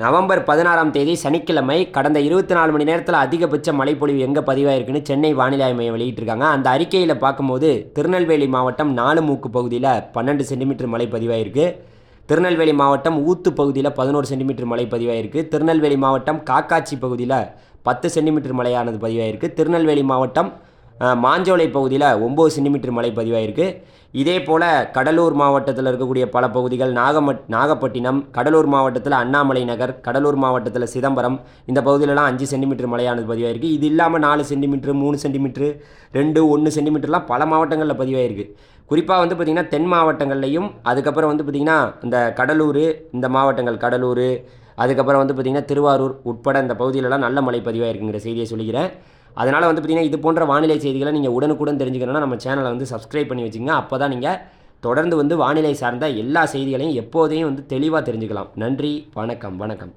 November பதினாறாம் தேதி சனிக்கிழமை கடந்த இருபத்தி நாலு மணி நேரத்தில் அதிகபட்ச மழைப்பொழிவு எங்கே பதிவாயிருக்குன்னு சென்னை வானிலை மையம் வெளியிட்டிருக்காங்க. அந்த அறிக்கையில் பார்க்கும்போது திருநெல்வேலி மாவட்டம் நாலுமூக்கு பகுதியில் பன்னெண்டு சென்டிமீட்டர் மழை பதிவாயிருக்கு. திருநெல்வேலி மாவட்டம் ஊத்து பகுதியில் பதினோரு சென்டிமீட்டர் மழை பதிவாயிருக்கு. திருநெல்வேலி மாவட்டம் காக்காட்சி பகுதியில் பத்து சென்டிமீட்டர் மழையானது பதிவாயிருக்கு. திருநெல்வேலி மாவட்டம் மாஞ்சோலை பகுதியில் ஒம்பது சென்டிமீட்டர் மழை பதிவாயிருக்கு. இதே போல் கடலூர் மாவட்டத்தில் இருக்கக்கூடிய பல பகுதிகள் நாகமட் நாகப்பட்டினம் கடலூர் மாவட்டத்தில் அண்ணாமலை நகர் கடலூர் மாவட்டத்தில் சிதம்பரம் இந்த பகுதியிலலாம் அஞ்சு சென்டிமீட்டர் மழையானது பதிவாயிருக்கு. இது இல்லாமல் நாலு சென்டிமீட்டர் மூணு சென்டிமீட்டர் ரெண்டு ஒன்று சென்டிமீட்டர்லாம் பல மாவட்டங்களில் பதிவாயிருக்கு. குறிப்பாக வந்து பார்த்திங்கன்னா தென் மாவட்டங்கள்லையும் அதுக்கப்புறம் வந்து பார்த்திங்கன்னா இந்த கடலூர் இந்த மாவட்டங்கள் கடலூர் அதுக்கப்புறம் வந்து பார்த்திங்கன்னா திருவாரூர் உட்பட இந்த பகுதியிலலாம் நல்ல மழை பதிவாயிருக்குங்கிற செய்தியை சொல்லிக்கிறேன். அதனால் வந்து பார்த்திங்கன்னா இது போன்ற வானிலை செய்திகளை நீங்கள் உடனுக்குடன் தெரிஞ்சுக்கணும்னா நம்ம சேனலை வந்து சப்ஸ்கிரைப் பண்ணி வச்சுங்க அப்போ தான் நீங்கள் தொடர்ந்து வந்து வானிலை சார்ந்த எல்லா செய்திகளையும் எப்போதையும் வந்து தெளிவாக தெரிஞ்சுக்கலாம். நன்றி வணக்கம் வணக்கம்.